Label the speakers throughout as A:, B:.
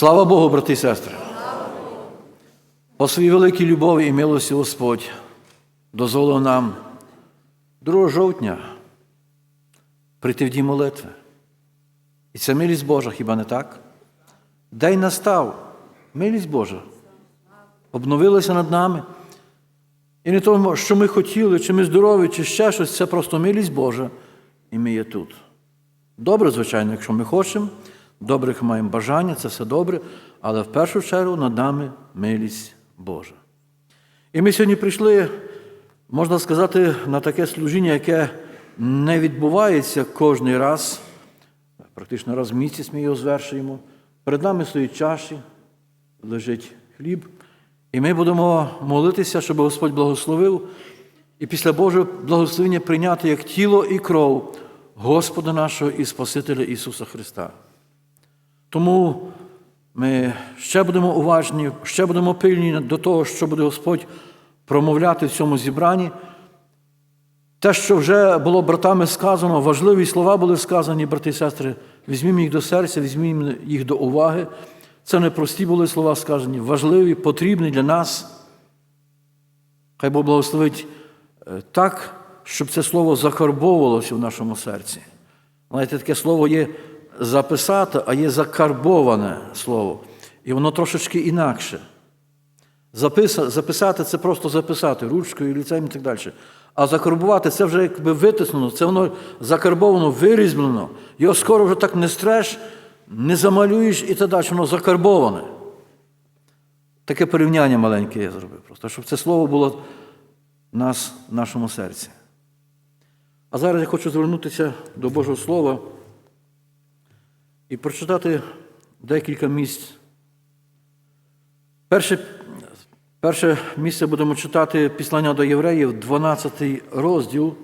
A: Слава Богу, брати і сестри! По своїй великій любові і милості Господь дозволив нам 2 жовтня прийти в дім молитви. І це милість Божа, хіба не так? День настав, милість Божа. Обновилася над нами. І не тому, що ми хотіли, чи ми здорові, чи ще щось, це просто милість Божа, і ми є тут. Добре, звичайно, якщо ми хочемо, добре, як маємо бажання, це все добре, але в першу чергу над нами милість Божа. І ми сьогодні прийшли, можна сказати, на таке служіння, яке не відбувається кожен раз, практично раз в місяць ми його звершуємо. Перед нами стоять чаші, лежить хліб. І ми будемо молитися, щоб Господь благословив, і після Божого благословення прийняти як тіло і кров Господа нашого і Спасителя Ісуса Христа. Тому ми ще будемо уважні, ще будемо пильні до того, що буде Господь промовляти в цьому зібранні. Те, що вже було братами сказано, важливі слова були сказані, брати і сестри, візьмімо їх до серця, візьмімо їх до уваги. Це не прості були слова сказані, важливі, потрібні для нас. Хай Бог благословить е, так, щоб це слово закарбовувалося в нашому серці. Знаєте, таке слово є записати, а є закарбоване слово. І воно трошечки інакше. Записа- Записати це просто записати ручкою, ліцем і так далі. А закарбувати це вже якби витиснено, це воно закарбовано, вирізблено. Його скоро вже так не стреш, не замалюєш і так далі, воно закарбоване. Таке порівняння маленьке я зробив, просто, щоб це слово було в нас, в нашому серці. А зараз я хочу звернутися до Божого Слова і прочитати декілька місць. Перше, перше місце будемо читати післання до євреїв, 12 розділ.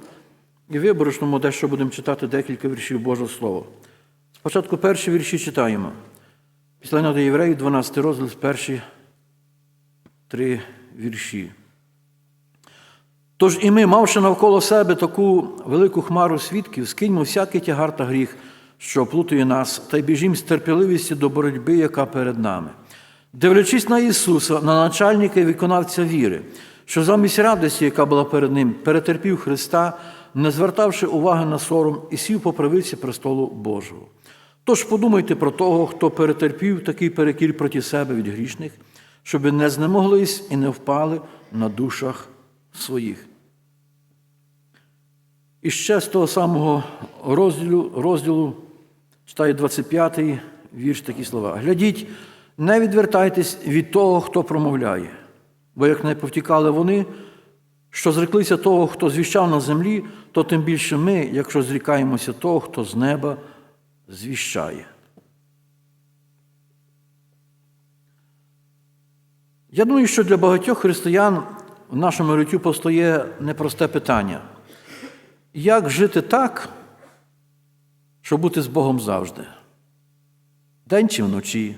A: І виборочному дещо будемо читати декілька віршів Божого Слова. Спочатку перші вірші читаємо. Післання до євреїв, 12 розділ, перші три вірші. Тож і ми, мавши навколо себе таку велику хмару свідків, скиньмо всякий тягар та гріх, що оплутує нас, та й біжім з терпеливістю до боротьби, яка перед нами. Дивлячись на Ісуса, на начальника і виконавця віри, що замість радості, яка була перед Ним, перетерпів Христа, не звертавши уваги на сором і сів по правиці престолу Божого. Тож подумайте про того, хто перетерпів такий перекір проти себе від грішних, щоб не знемоглись і не впали на душах своїх. І ще з того самого розділу, розділу читаю 25 й вірш такі слова. Глядіть, не відвертайтесь від того, хто промовляє, бо як не повтікали вони, що зреклися того, хто звіщав на землі, то тим більше ми, якщо зрікаємося того, хто з неба звіщає. Я думаю, що для багатьох християн в нашому житті постає непросте питання. Як жити так, щоб бути з Богом завжди? День чи вночі,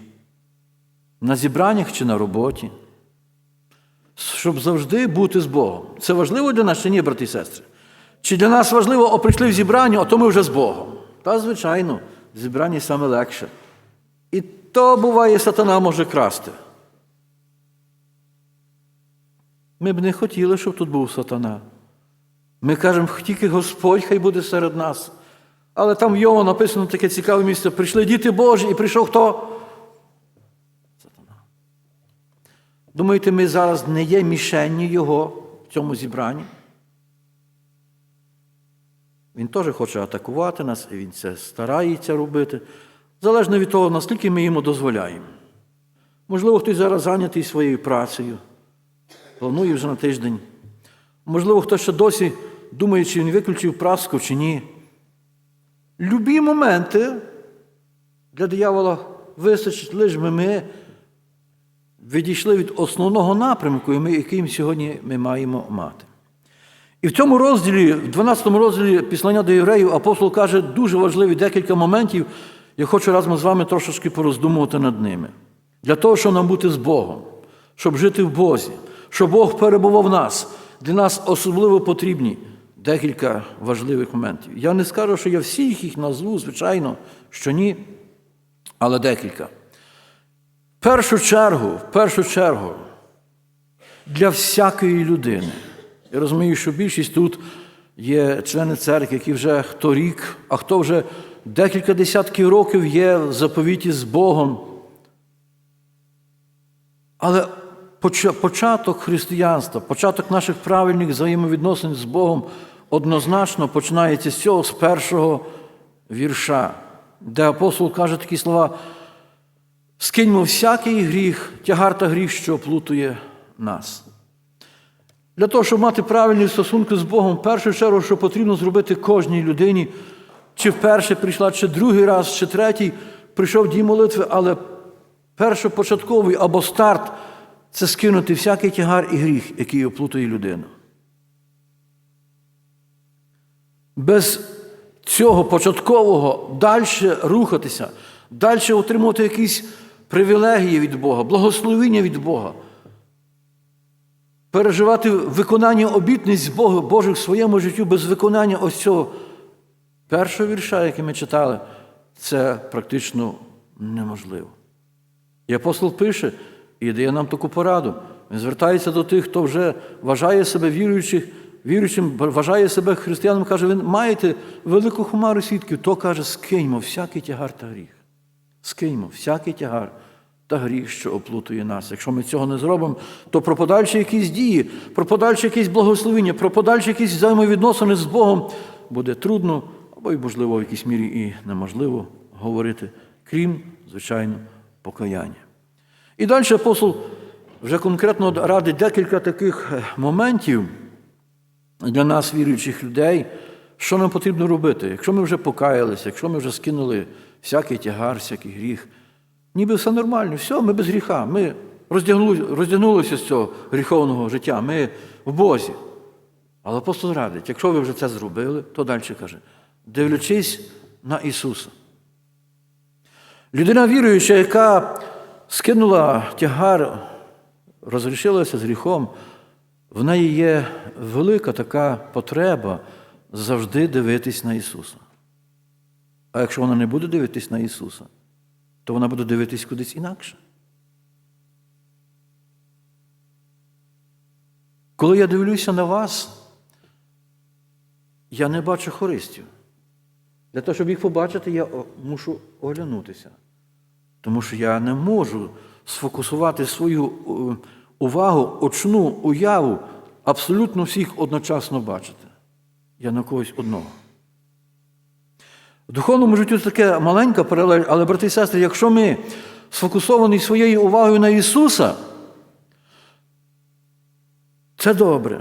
A: на зібраннях чи на роботі? Щоб завжди бути з Богом. Це важливо для нас чи ні, брати і сестри? Чи для нас важливо, о, прийшли в зібрання, а то ми вже з Богом? Та, звичайно, в зібранні саме легше. І то буває, сатана може красти. Ми б не хотіли, щоб тут був сатана. Ми кажемо, тільки Господь хай буде серед нас. Але там в Йова написано таке цікаве місце. Прийшли діти Божі і прийшов хто? Сатана. Думаєте, ми зараз не є мішенні Його в цьому зібранні? Він теж хоче атакувати нас, і він це старається робити, залежно від того, наскільки ми йому дозволяємо. Можливо, хтось зараз зайнятий своєю працею, планує вже на тиждень. Можливо, хтось ще досі думає, чи він виключив праску, чи ні. Любі моменти для диявола вистачить, лиш би ми відійшли від основного напрямку, яким сьогодні ми маємо мати. І в цьому розділі, в 12 розділі післання до євреїв, апостол каже дуже важливі декілька моментів. Я хочу разом з вами трошечки пороздумувати над ними. Для того, щоб нам бути з Богом, щоб жити в Бозі, щоб Бог перебував в нас. Для нас особливо потрібні декілька важливих моментів. Я не скажу, що я всіх їх назву, звичайно, що ні, але декілька. В першу чергу, в першу чергу, для всякої людини. Я розумію, що більшість тут є члени церкви, які вже хто рік, а хто вже декілька десятків років є в заповіті з Богом. Але початок християнства, початок наших правильних взаємовідносин з Богом однозначно починається з цього, з першого вірша, де апостол каже такі слова: скиньмо всякий гріх, тягар та гріх, що оплутує нас. Для того, щоб мати правильні стосунки з Богом, в першу чергу, що потрібно зробити кожній людині, чи вперше прийшла, чи другий раз, чи третій, прийшов дій молитви, але першопочатковий або старт це скинути всякий тягар і гріх, який оплутує людину. Без цього початкового далі рухатися, далі отримувати якісь привілегії від Бога, благословіння від Бога, переживати виконання обітниць Бога Божих в своєму життю без виконання ось цього першого вірша, який ми читали, це практично неможливо. І апостол пише і дає нам таку пораду. Він звертається до тих, хто вже вважає себе віруючих, віруючим, вважає себе християном, каже, ви маєте велику хмару свідків, то каже, скиньмо всякий тягар та гріх. Скиньмо всякий тягар та гріх, що оплутує нас. Якщо ми цього не зробимо, то про подальші якісь дії, про подальші якісь благословення, про подальші якісь взаємовідносини з Богом буде трудно, або й, можливо, в якійсь мірі і неможливо говорити, крім, звичайно, покаяння. І далі апостол вже конкретно радить декілька таких е, моментів для нас, віруючих людей, що нам потрібно робити. Якщо ми вже покаялися, якщо ми вже скинули всякий тягар, всякий гріх, ніби все нормально, все, ми без гріха. Ми роздягнулися з цього гріховного життя, ми в Бозі. Але апостол радить, якщо ви вже це зробили, то далі каже, дивлячись на Ісуса. Людина віруюча, яка скинула тягар, розрішилася з гріхом, в неї є велика така потреба завжди дивитись на Ісуса. А якщо вона не буде дивитись на Ісуса, то вона буде дивитись кудись інакше. Коли я дивлюся на вас, я не бачу хористів. Для того, щоб їх побачити, я мушу оглянутися. Тому що я не можу сфокусувати свою е, увагу, очну уяву, абсолютно всіх одночасно бачити. Я на когось одного. В духовному житті це таке маленька паралель, але, брати і сестри, якщо ми сфокусовані своєю увагою на Ісуса, це добре.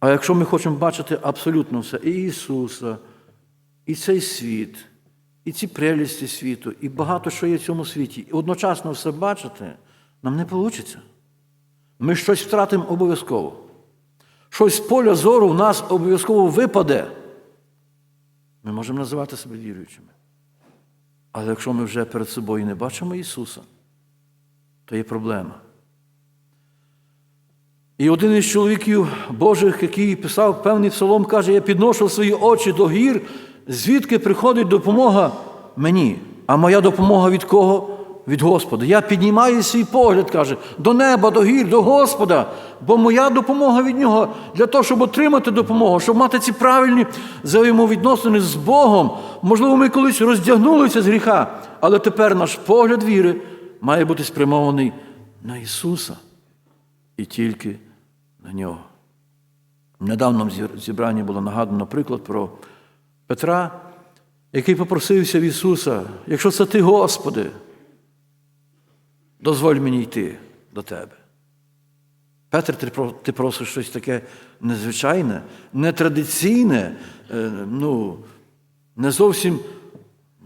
A: А якщо ми хочемо бачити абсолютно все, і Ісуса, і цей світ, і ці прелісті світу, і багато що є в цьому світі, і одночасно все бачити, нам не вийде. Ми щось втратимо обов'язково. Щось з поля зору в нас обов'язково випаде. Ми можемо називати себе віруючими. Але якщо ми вже перед собою не бачимо Ісуса, то є проблема. І один із чоловіків Божих, який писав певний псалом, каже: Я підношу свої очі до гір, звідки приходить допомога мені. А моя допомога від кого? Від Господа. Я піднімаю свій погляд, каже, до неба, до гір, до Господа, бо моя допомога від Нього для того, щоб отримати допомогу, щоб мати ці правильні взаємовідносини з Богом. Можливо, ми колись роздягнулися з гріха, але тепер наш погляд віри має бути спрямований на Ісуса і тільки на нього. Недавно в зібранні було нагадано приклад про Петра, який попросився в Ісуса, якщо це ти, Господи, дозволь мені йти до Тебе. Петр, ти про- ти просиш щось таке незвичайне, нетрадиційне, е, ну, не зовсім,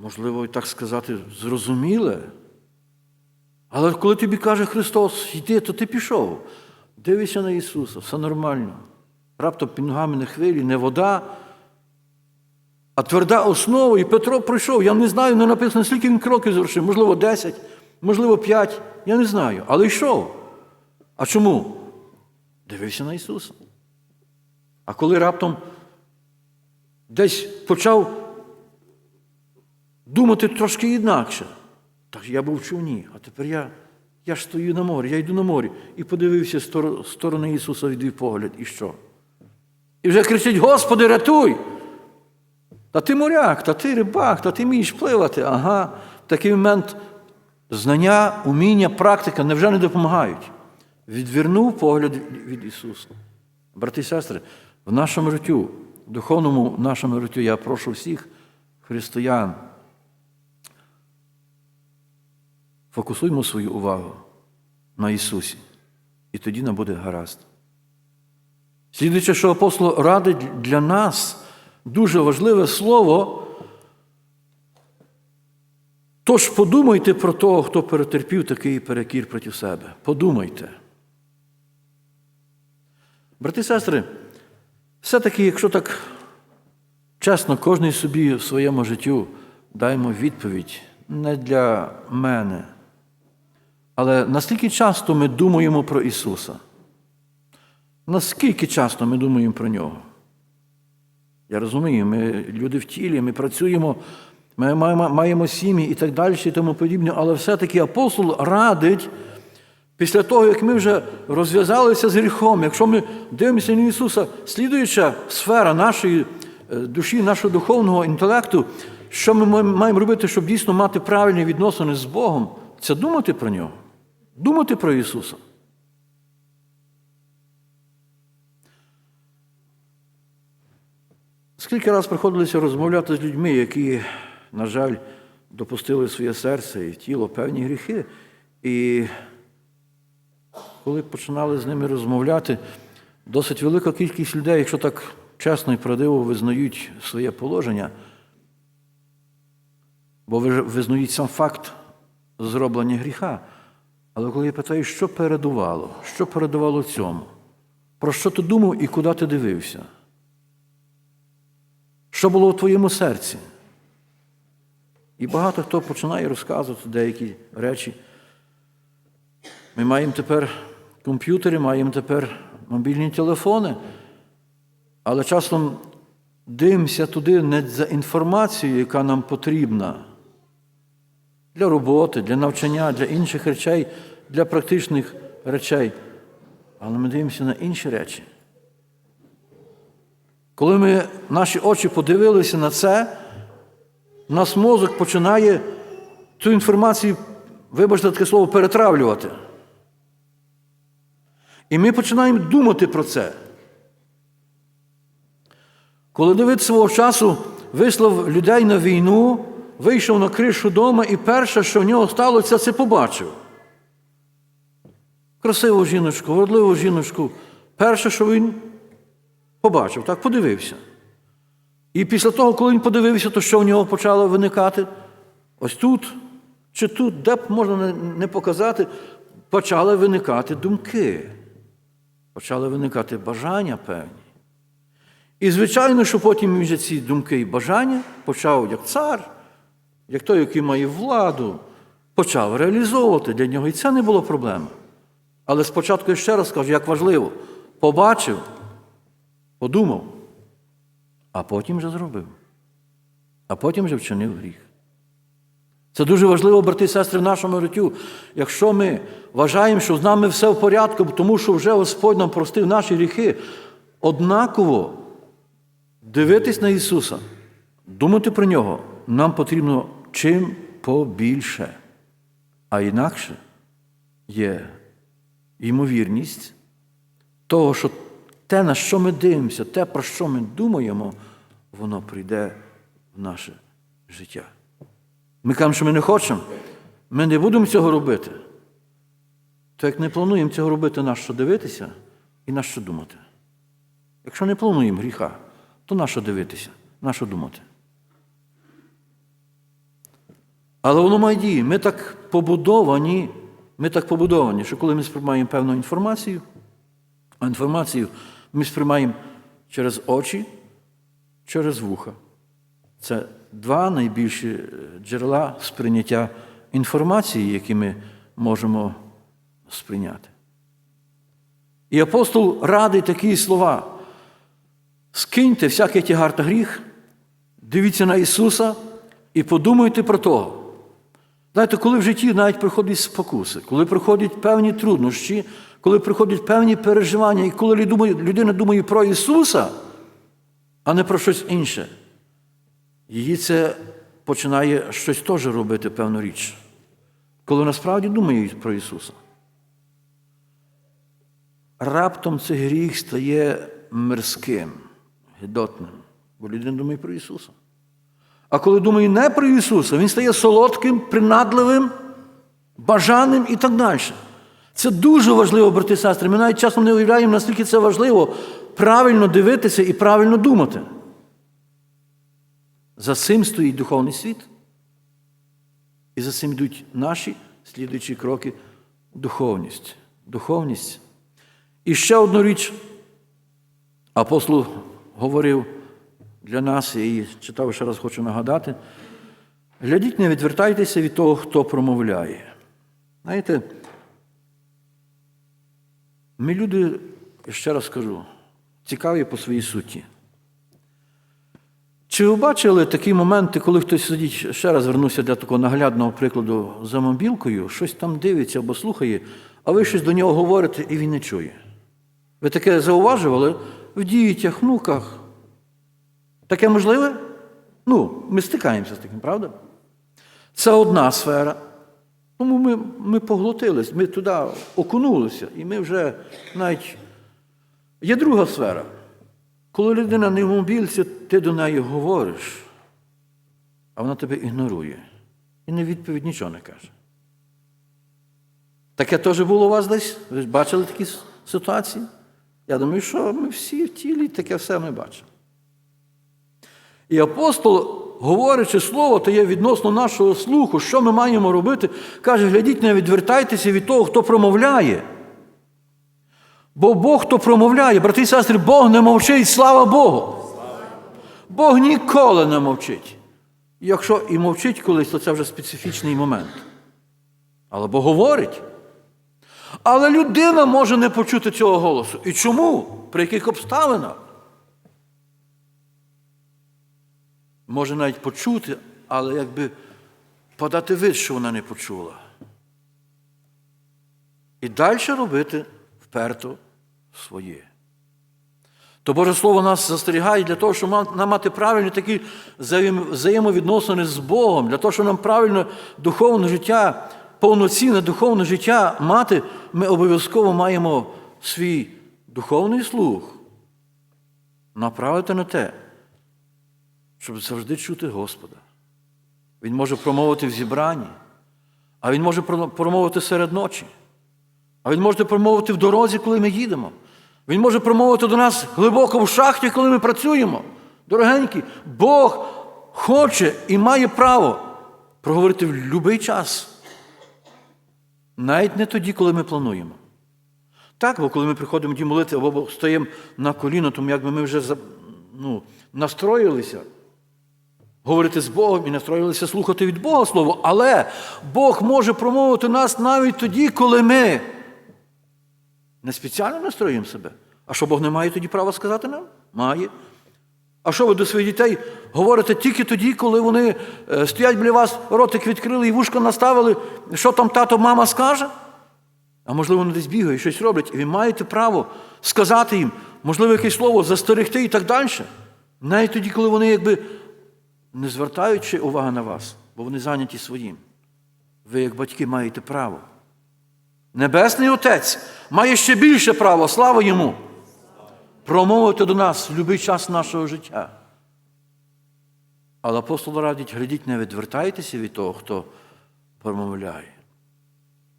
A: можливо, так сказати, зрозуміле. Але коли тобі каже Христос, йди, то ти пішов. Дивишся на Ісуса, все нормально. Раптом під ногами не хвилі, не вода, а тверда основа. І Петро пройшов. Я не знаю, не написано, скільки він кроків звершив, можливо, 10, можливо, 5. Я не знаю. Але йшов. А чому? Дивився на Ісуса. А коли раптом десь почав думати трошки інакше, Так я був в човні, а тепер я, я ж стою на морі, я йду на морі. І подивився з стор- сторони Ісуса відвів погляд. І що? І вже кричить: Господи, рятуй! Та ти моряк, та ти рибак, та ти вмієш пливати. Ага. В такий момент знання, уміння, практика невже не допомагають. Відвернув погляд від Ісуса. Брати і сестри, в нашому життю, духовному нашому життю, я прошу всіх християн. Фокусуємо свою увагу на Ісусі, і тоді нам буде гаразд. Слідуючи, що апостол радить для нас дуже важливе слово. Тож подумайте про того, хто перетерпів такий перекір проти себе. Подумайте. Брати і сестри, все-таки, якщо так чесно, кожен собі в своєму життю даємо відповідь не для мене, але наскільки часто ми думаємо про Ісуса? Наскільки часто ми думаємо про Нього? Я розумію, ми люди в тілі, ми працюємо, ми маємо, сім'ї і так далі, і тому подібне, але все-таки апостол радить, після того, як ми вже розв'язалися з гріхом, якщо ми дивимося на Ісуса, слідуюча сфера нашої е, душі, нашого духовного інтелекту, що ми маємо робити, щоб дійсно мати правильні відносини з Богом, це думати про нього, думати про Ісуса. Скільки раз приходилося розмовляти з людьми, які, на жаль, допустили в своє серце і тіло певні гріхи. І коли починали з ними розмовляти, досить велика кількість людей, якщо так чесно і правдиво визнають своє положення, бо визнають сам факт зроблення гріха. Але коли я питаю, що передувало, що передувало цьому, про що ти думав і куди ти дивився? Що було в твоєму серці? І багато хто починає розказувати деякі речі. Ми маємо тепер комп'ютери, маємо тепер мобільні телефони, але часом дивимося туди не за інформацією, яка нам потрібна для роботи, для навчання, для інших речей, для практичних речей. Але ми дивимося на інші речі. Коли ми, наші очі подивилися на це, у нас мозок починає цю інформацію, вибачте таке слово, перетравлювати. І ми починаємо думати про це. Коли Давид свого часу вислав людей на війну, вийшов на кришу дома, і перше, що в нього сталося, це побачив. Красиву жіночку, вродливу жіночку. Перше, що він побачив, так подивився. І після того, коли він подивився, то що в нього почало виникати? Ось тут чи тут, де б можна не- показати, почали виникати думки, почали виникати бажання певні. І, звичайно, що потім вже ці думки і бажання почав як цар, як той, який має владу, почав реалізовувати для нього. І це не було проблеми. Але спочатку я ще раз кажу, як важливо, побачив, подумав, а потім вже зробив. А потім вже вчинив гріх. Це дуже важливо, брати і сестри, в нашому життю. Якщо ми вважаємо, що з нами все в порядку, тому що вже Господь нам простив наші гріхи, однаково дивитись на Ісуса, думати про Нього, нам потрібно чим побільше. А інакше є ймовірність того, що те, на що ми дивимося, те, про що ми думаємо, воно прийде в наше життя. Ми кажемо, що ми не хочемо, ми не будемо цього робити. То як не плануємо цього робити, на що дивитися і на що думати. Якщо не плануємо гріха, то на що дивитися, на що думати. Але воно має дії. Ми так побудовані, ми так побудовані, що коли ми сприймаємо певну інформацію, а інформацію ми сприймаємо через очі, через вуха. Це два найбільші е, джерела сприйняття інформації, які ми можемо сприйняти. І апостол радить такі слова: скиньте всякий тягар та гріх, дивіться на Ісуса і подумайте про того. Знаєте, коли в житті навіть приходять спокуси, коли приходять певні труднощі, коли приходять певні переживання, і коли людина думає про Ісуса, а не про щось інше, її це починає щось теж робити певну річ. Коли насправді думає про Ісуса. Раптом цей гріх стає мирським, гидотним, бо людина думає про Ісуса. А коли думає не про Ісуса, він стає солодким, принадливим, бажаним і так далі. Це дуже важливо, брати і сестри. Ми навіть часом не уявляємо, наскільки це важливо правильно дивитися і правильно думати. За цим стоїть духовний світ. І за цим йдуть наші слідуючі кроки духовність. Духовність. І ще одну річ апостол говорив для нас, я її читав ще раз хочу нагадати. Глядіть, не відвертайтеся від того, хто промовляє. Знаєте, ми люди, ще раз скажу, цікаві по своїй суті. Чи ви бачили такі моменти, коли хтось сидить, ще раз вернуся для такого наглядного прикладу за мобілкою, щось там дивиться або слухає, а ви щось до нього говорите, і він не чує? Ви таке зауважували в дітях, внуках? Таке можливе? Ну, ми стикаємося з таким, правда? Це одна сфера. Тому ми ми поглотились, ми туди окунулися, і ми вже навіть. Є друга сфера. Коли людина не в мобільці, ти до неї говориш, а вона тебе ігнорує. І не відповідь нічого не каже. Таке теж було у вас десь? Ви бачили такі ситуації? Я думаю, що ми всі в тілі таке все ми бачимо. І апостол, говорячи слово, то є відносно нашого слуху, що ми маємо робити, каже, глядіть, не відвертайтеся від того, хто промовляє. Бо Бог, хто промовляє, брати і сестри, Бог не мовчить, слава Богу. Бог ніколи не мовчить. Якщо і мовчить колись, то це вже специфічний момент. Але Бог говорить. Але людина може не почути цього голосу. І чому? При яких обставинах? Може навіть почути, але якби подати вид, що вона не почула. І далі робити вперто своє. То Боже Слово нас застерігає для того, щоб нам мати правильні такі взаємовідносини з Богом, для того, щоб нам правильно духовне життя, повноцінне духовне життя мати, ми обов'язково маємо свій духовний слух направити на те, щоб завжди чути Господа. Він може промовити в зібранні, а Він може промовити серед ночі. А Він може промовити в дорозі, коли ми їдемо. Він може промовити до нас глибоко в шахті, коли ми працюємо. Дорогенькі, Бог хоче і має право проговорити в будь-який час. Навіть не тоді, коли ми плануємо. Так, бо коли ми приходимо ді молити, або стоїмо на коліно, тому якби ми вже ну, настроїлися говорити з Богом і настроїлися слухати від Бога Слово, але Бог може промовити нас навіть тоді, коли ми не спеціально настроюємо себе. А що Бог не має тоді права сказати нам? Має. А що ви до своїх дітей говорите тільки тоді, коли вони е, стоять біля вас, ротик відкрили і вушка наставили, що там тато, мама скаже? А можливо, вони десь бігають, щось роблять, і ви маєте право сказати їм, можливо, якесь слово застерегти і так далі. Навіть тоді, коли вони якби не звертаючи уваги на вас, бо вони зайняті своїм. Ви, як батьки, маєте право. Небесний Отець має ще більше право, слава йому, промовити до нас в будь-який час нашого життя. Але апостол радить, глядіть, не відвертайтеся від того, хто промовляє.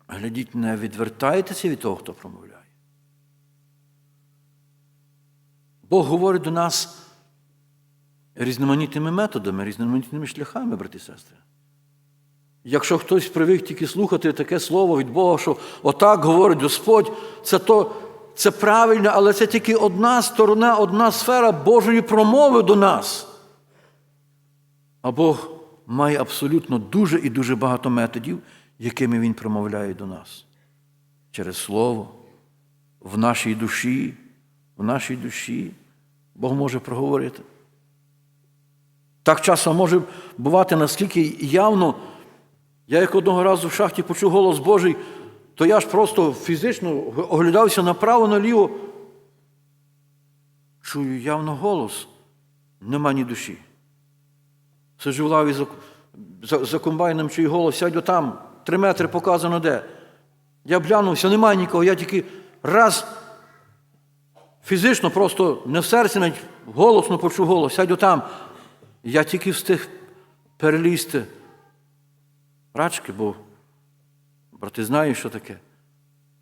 A: Глядіть, не відвертайтеся від того, хто промовляє. Бог говорить до нас різноманітними методами, різноманітними шляхами, брати і сестри. Якщо хтось привик тільки слухати таке слово від Бога, що отак говорить Господь, це то, це правильно, але це тільки одна сторона, одна сфера Божої промови до нас. А Бог має абсолютно дуже і дуже багато методів, якими Він промовляє до нас. Через Слово, в нашій душі, в нашій душі Бог може проговорити. Так часом може бувати наскільки явно Я як одного разу в шахті почув голос Божий, то я ж просто фізично оглядався направо, наліво. Чую явно голос, нема ні душі. Сиджу в лаві за, за, за комбайном, чую голос, сядь там, три метри показано де. Я глянувся, немає нікого, я тільки раз фізично, просто не в серці, навіть голосно почув голос, сядь там. Я тільки встиг перелізти рачки, бо брати знають, що таке.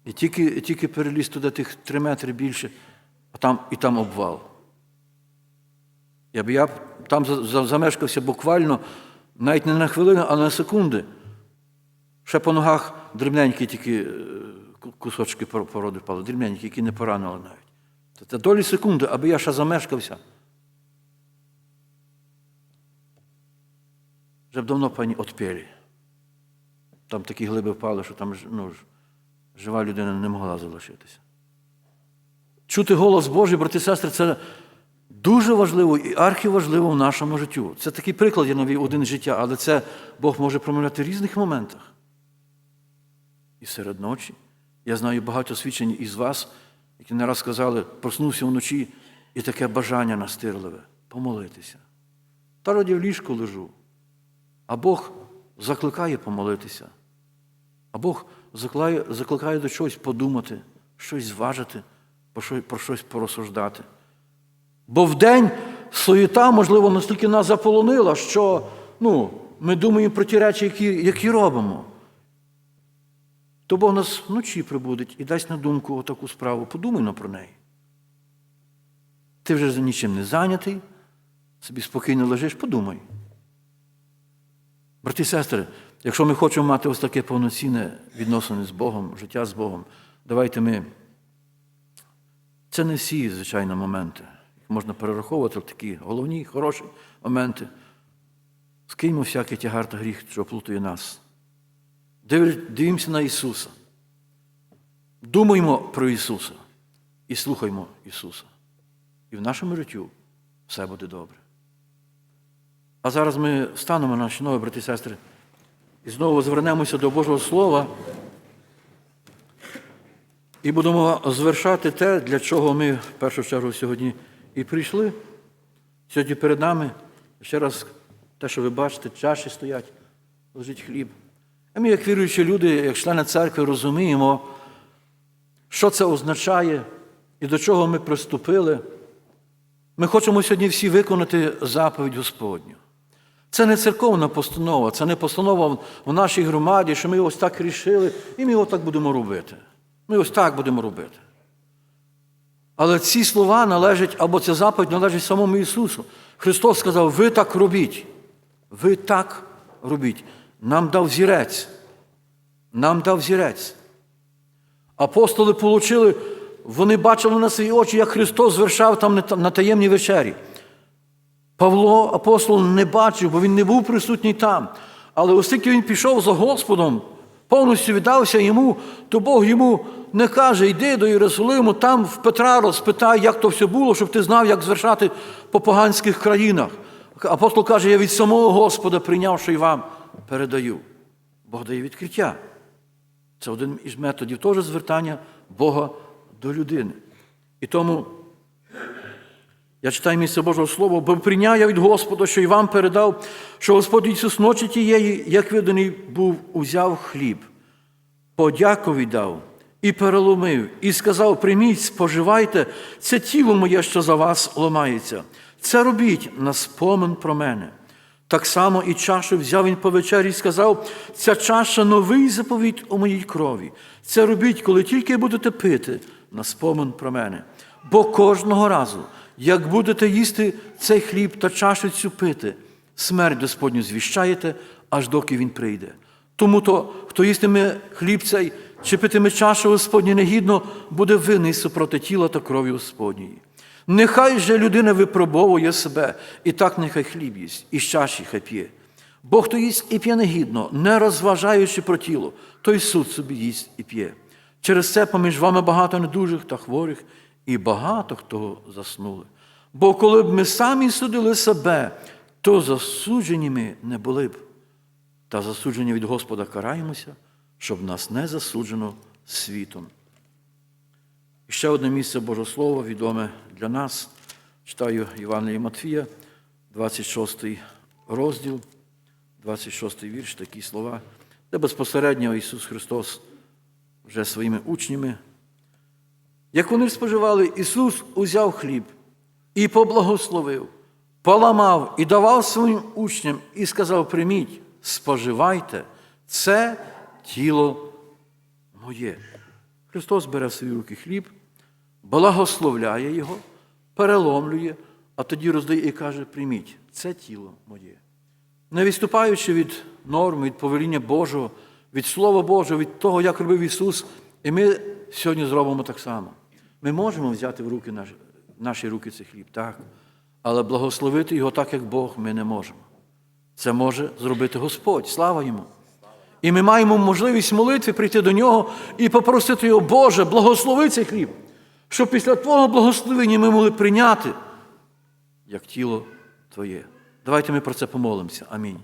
A: І тільки, тільки переліз туди тих три метри більше, а там і там обвал. Я б я там за- за- замешкався буквально навіть не на хвилину, а на секунди. Ще по ногах дрібненькі тільки е, кусочки породи впали, дрібненькі, які не поранили навіть. Це долі секунди, аби я ще замешкався. Вже б давно пані отпєлі. Там такі глиби впали, що там ну, жива людина не могла залишитися. Чути голос Божий, брати і сестри, це дуже важливо і архіважливо в нашому життю. Це такий приклад, я навів один життя, але це Бог може промовляти в різних моментах. І серед ночі. Я знаю багато свідчень із вас, які не раз сказали, проснувся вночі і таке бажання настирливе помолитися. Та раді в ліжку лежу. А Бог закликає помолитися. А Бог закликає, закликає до чогось подумати, щось зважити, про щось, порозсуждати. Бо вдень суєта, можливо, настільки нас заполонила, що ну, ми думаємо про ті речі, які, які робимо. То Бог нас вночі прибудить і дасть на думку отаку справу. Подумай но про неї. Ти вже нічим не зайнятий, собі спокійно лежиш, подумай. Брати і сестри, якщо ми хочемо мати ось таке повноцінне відносини з Богом, життя з Богом, давайте ми. Це не всі, звичайно, моменти. Їх можна перераховувати в такі головні, хороші моменти. Скиньмо всякий тягар та гріх, що плутає нас. Див- Дивімося на Ісуса. Думаємо про Ісуса і слухаймо Ісуса. І в нашому життю все буде добре. А зараз ми станемо, наші нові брати і сестри, і знову звернемося до Божого Слова і будемо звершати те, для чого ми в першу чергу сьогодні і прийшли. Сьогодні перед нами ще раз те, що ви бачите, чаші стоять, лежить хліб. А ми, як віруючі люди, як члени церкви, розуміємо, що це означає і до чого ми приступили. Ми хочемо сьогодні всі виконати заповідь Господню. Це не церковна постанова, це не постанова в нашій громаді, що ми ось так рішили, і ми ось так будемо робити. Ми ось так будемо робити. Але ці слова належать, або ця заповідь належить самому Ісусу. Христос сказав, ви так робіть. Ви так робіть. Нам дав зірець. Нам дав зірець. Апостоли получили, вони бачили на свої очі, як Христос звершав там на таємній вечері. Павло апостол не бачив, бо він не був присутній там. Але оскільки він пішов за Господом, повністю віддався йому, то Бог йому не каже, йди до Єрусалиму, там в Петра розпитай, як то все було, щоб ти знав, як звершати по поганських країнах. Апостол каже, я від самого Господа прийняв, що й вам передаю. Бог дає відкриття. Це один із методів теж звертання Бога до людини. І тому я читаю місце Божого Слова, бо прийняв я від Господа, що й вам передав, що Господь Ісус ночі тієї, як виданий був, узяв хліб, подяку віддав і переломив, і сказав: прийміть, споживайте, це тіло моє, що за вас ломається. Це робіть на спомин про мене. Так само і чашу взяв він по вечері і сказав: ця чаша новий заповіт у моїй крові. Це робіть, коли тільки будете пити на спомин про мене. Бо кожного разу, як будете їсти цей хліб та чашу цю пити, смерть Господню звіщаєте, аж доки він прийде. Тому то, хто їстиме хліб цей чи питиме чашу Господню негідно, буде винний супроти тіла та крові Господньої. Нехай же людина випробовує себе, і так нехай хліб їсть, і з чаші хай п'є. Бо хто їсть і п'є негідно, не розважаючи про тіло, той суд собі їсть і п'є. Через це поміж вами багато недужих та хворих, і багато хто заснули. Бо коли б ми самі судили себе, то засуджені ми не були б. та засудження від Господа караємося, щоб нас не засуджено світом. І ще одне місце Божого Слова, відоме для нас. Читаю Євангеліє Матфія, 26 розділ, 26 вірш, такі слова, де безпосередньо Ісус Христос вже своїми учнями. Як вони споживали, Ісус узяв хліб і поблагословив, поламав і давав своїм учням і сказав: прийміть, споживайте, це тіло моє. Христос бере в свої руки хліб, благословляє його, переломлює, а тоді роздає і каже: прийміть, це тіло моє. Не відступаючи від норм, від повеління Божого, від Слова Божого, від того, як робив Ісус, і ми сьогодні зробимо так само. Ми можемо взяти в руки наші, наші руки цей хліб, так, але благословити його так, як Бог, ми не можемо. Це може зробити Господь. Слава йому. І ми маємо можливість молитви прийти до нього і попросити його, Боже, благослови цей хліб, щоб після Твого благословення ми могли прийняти як тіло Твоє. Давайте ми про це помолимося. Амінь.